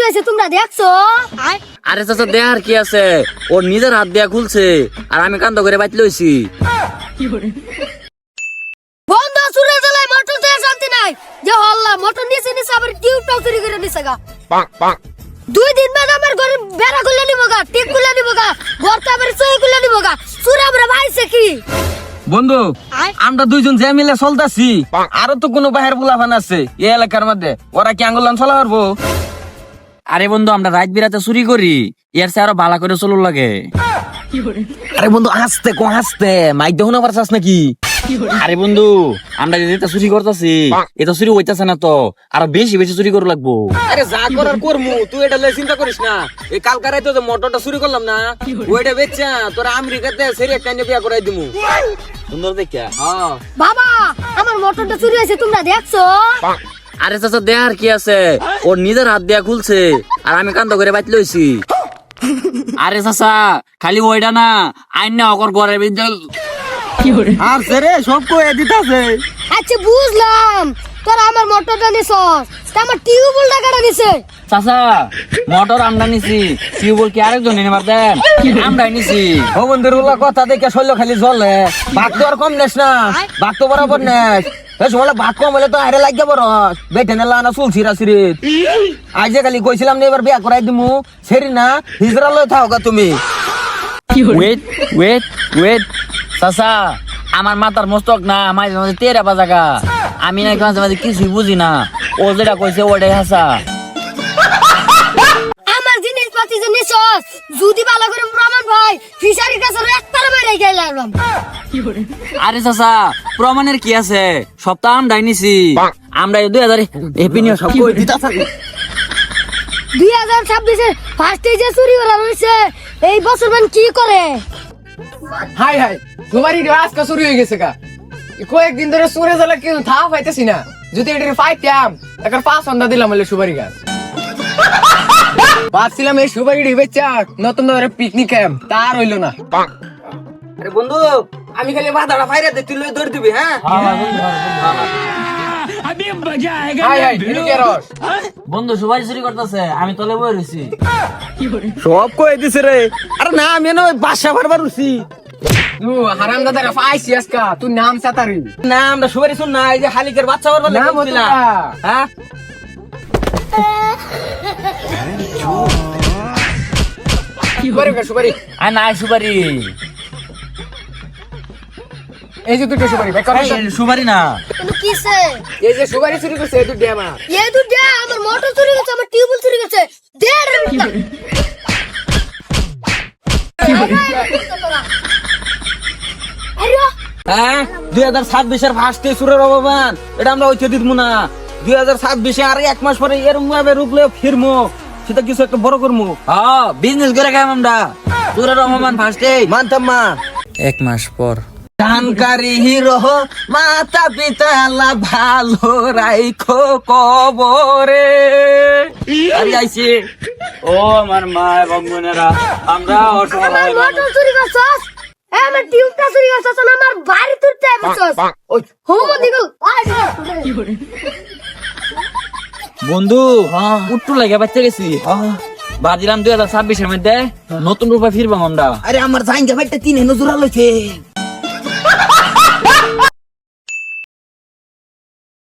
চুরি হয়েছে তোমরা দেখছ? আরে চাচা দেহার কি আছে? ওর নিজের হাত দিয়া খুলছে আর আমি কান্দ করে বাইতে লইছি। বন্ধ চুরি জ্বালায় মোটর দিয়ে শান্তি নাই। যে হল্লা মোটর নিচে নিচে আবার টিউবটাও চুরি করে নিছে গা। দুই দিন বাদ আমার ঘরে বেড়া খুলে নিব গা টিক খুলে নিব গা আবার সই খুলে নিব গা। চুরি আমরা ভাইছে কি? বন্ধু আমরা দুইজন যে মিলে চলতাছি আরও তো কোনো বাহির বুলাফান আছে এই এলাকার মধ্যে। ওরা কি আঙ্গুলান চলা পারব? আরে বন্ধু আমরা রাত বিরাতে চুরি করি। এর চেয়ে আরও ভালো করে চলুন লাগে। আরে বন্ধু হাসতে কো হাসতে। মাইক দেখুন আবার চাস নাকি? আরে বন্ধু আমরা যেটা চুরি করতেছি এটা চুরি হইতাছে না তো। আরও বেশি বেশি চুরি করে লাগবো। আরে যা করার করমু তুই এটা লয়ে চিন্তা করিস না। এই কালকারে তো যে মোটরটা চুরি করলাম না ওইটা বেচা তোরা আমেরিকাতে সেরি একটা নিয়ে বিয়া করাই দিমু। সুন্দর দেখা। হ্যাঁ। বাবা আমার মোটরটা চুরি হয়েছে তোমরা দেখছ? আরে চাচা দেহার কি আছে। ওর নিজের হাত দিয়া খুলছে আর আমি কান্দ করে বাইতে লইছি। আরে চাচা খালি ওইটা না আইন না অকর ঘরের ভিতর। আর সেরে সব কয়ে দিতাছে। আচ্ছা বুঝলাম। তোরা আমার মোটরটা নিছস তা আমার টিউবওয়েল টাকাটা নিছে চাচা মোটর আমরা নিছি টিউবল কি আরেকজন নিবার দেন? আমরা নিছি। ও বন্ধুর কথা দেখে শৈল খালি জলে ভাত তো আর কম নেস না ভাত তো বরাবর নেস। সময় ভাত কম হলে তো আরে লাগিয়ে বড় বেটে নেলা না চুল ছিড়া ছিড়ি আজ খালি কইছিলাম না এবার বিয়া করাই দিমু। সেরি না হিজরা থাও গা তুমি। ওয়েট ওয়েট ওয়েট চাচা আমার মাথার মস্তক না মাঝে মাঝে তেরা বাজাগা। আমি নাকি মাঝে মাঝে কিছুই বুঝি না। ও যেটা কইছে ওটাই হাসা আমার জিনিসপাতি যে নিছস যদি ভালো করে প্রমাণ ভাই ফিশারির কাছে আরে চাচা প্রমাণের কি আছে? সপ্তাহ আমরাই নিছি। আমরা দুই হাজার হ্যাপি নিউ সব কই? দিতাছে দুই হাজার ফার্স্টে যে চুরি করা হয়েছে এই বছর মান কি করে? হাই হাই তোমার ইডো আজকে চুরি হয়ে গেছে গা। কয়েকদিন ধরে চুরে জ্বালা কেউ থা পাইতেছি না। যদি এটার পাইতাম এখন পাঁচ সন্ধ্যা দিলাম হলে সুপারি গাছ। ভাবছিলাম এই সুপারি বেচা নতুন ধরে পিকনিক ক্যাম্প তার হইল না। আরে বন্ধু আমি খালি বাধাটা ফাইরা দে তুই লই ধরে দিবি হ্যাঁ? হাই হাই এদিকে বন্ধু সবাই চুরি করতেছে আমি তলে বই রয়েছি সব কই দিছে রে। আরে না আমি না বাসা বারবার উঠছি। হারাম দাদা পাইছি আজকা। তুই নাম সাতারি। না আমরা সবারই শুন না এই যে হালিকের বাচ্চা বারবার নাম না। হ্যাঁ? আর সুপারি এই যে দুটো সুপারি সুপারি না। কিন্তু কিসে? এই যে সুপারি চুরি করছে এই দুটো আমার। এই দুটো আমার মোটর চুরি গেছে আমার টিউবওয়েল চুরি গেছে। দেড় হ্যাঁ? দুই হাজার ছাব্বিশের ফার্স্টে সুরের অবমান এটা আমরা দিতমু না। দুই হাজার ছাব্বিশে আর এক মাস পরে এরম ভাবে রূপলে ফিরমু। সেটা কিছু একটা বড় করমু। হ্যাঁ বিজনেস করে খাই আমরা। তোর রহমান ফার্স্টে মানতাম মা এক মাস পর। দানকারী হিরো মাতা পিতা আল্লাহ ভালো রাইখো কবরে। আরে আইছে। ও আমার মা এবং বোনেরা আমরা আমার অসহায় মোটর চুরি করছস এ, আমার টিউবটা চুরি করছস না আমার বাড়ি তুলতে বসছস হোম দিগল বন্ধু উট্টু লাগে বাচ্চা গেছি। বাজিলাম দুই হাজার ছাব্বিশের মধ্যে নতুন রূপে ফিরবো আমরা। আরে আমার জাইঙ্গা ভাইটা তিন হেন জোড়া লইছে